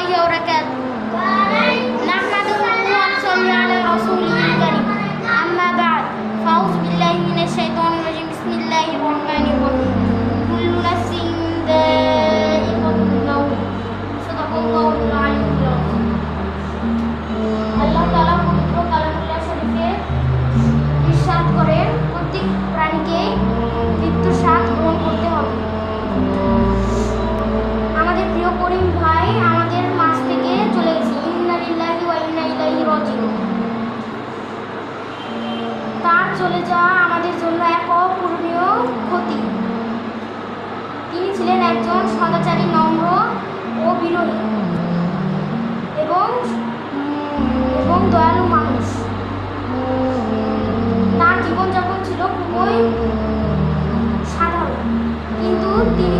الله وبركاته চলে যাওয়া আমাদের জন্য এক অপূরণীয় ক্ষতি। তিনি ছিলেন একজন সদাচারী, নম্র ও বিনয়ী এবং এবং দয়ালু মানুষ। তার জীবনযাপন ছিল খুবই সাধারণ। কিন্তু তিনি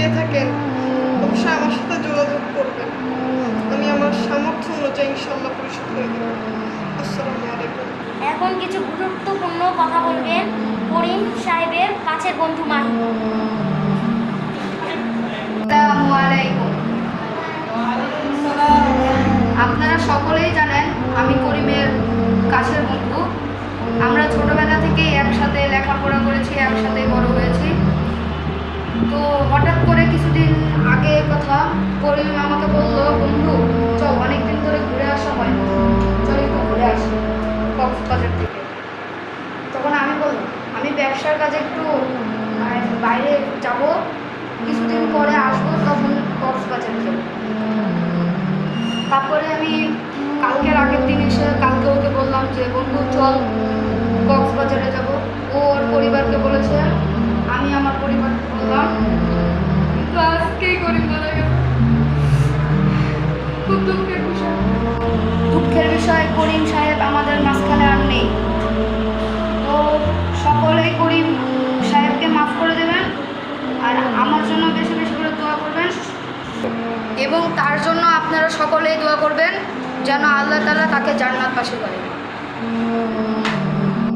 পেয়ে থাকেন অবশ্যই আমার সাথে যোগাযোগ করবেন। আমি আমার সামর্থ্য অনুযায়ী ইনশাল্লাহ পরিশোধ করে দেবো। আসসালামু আলাইকুম। এখন কিছু গুরুত্বপূর্ণ কথা বলবেন করিম সাহেবের কাছের বন্ধু মাহি। আসসালামু আলাইকুম। আপনারা সকলেই জানেন আমি করিমের কাছের বন্ধু। আমরা ছোটবেলা থেকে একসাথে লেখাপড়া করেছি ব্যবসার কাজে একটু মানে বাইরে যাব, কিছুদিন পরে আসব, তখন কক্সবাজারে যাব। তারপরে আমি কালকের আগের দিন এসে, কালকে ওকে বললাম যে, বন্ধু, চল এবং তার জন্য আপনারা সকলেই দোয়া করবেন যেন আল্লাহ তালা তাকে জান্নাত পাশে করেন